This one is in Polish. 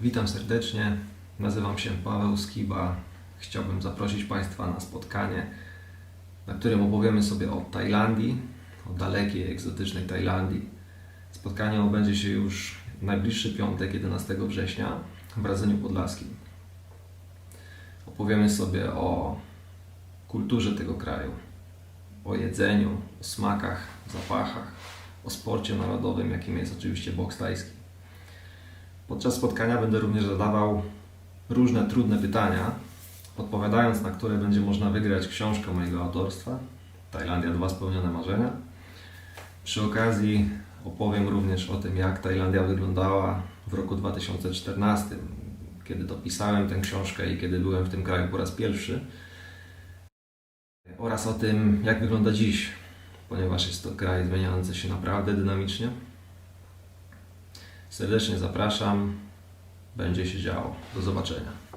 Witam serdecznie. Nazywam się Paweł Skiba. Chciałbym zaprosić Państwa na spotkanie, na którym opowiemy sobie o Tajlandii, o dalekiej, egzotycznej Tajlandii. Spotkanie odbędzie się już najbliższy piątek, 11 września w Radzeniu Podlaskim. Opowiemy sobie o kulturze tego kraju, o jedzeniu, o smakach, zapachach, o sporcie narodowym, jakim jest oczywiście boks tajski. Podczas spotkania będę również zadawał różne trudne pytania, odpowiadając na które będzie można wygrać książkę mojego autorstwa Tajlandia dwa spełnione marzenia. Przy okazji opowiem również o tym, jak Tajlandia wyglądała w roku 2014, kiedy to pisałem tę książkę i kiedy byłem w tym kraju po raz pierwszy, oraz o tym, jak wygląda dziś, ponieważ jest to kraj zmieniający się naprawdę dynamicznie. Serdecznie zapraszam. Będzie się działo. Do zobaczenia.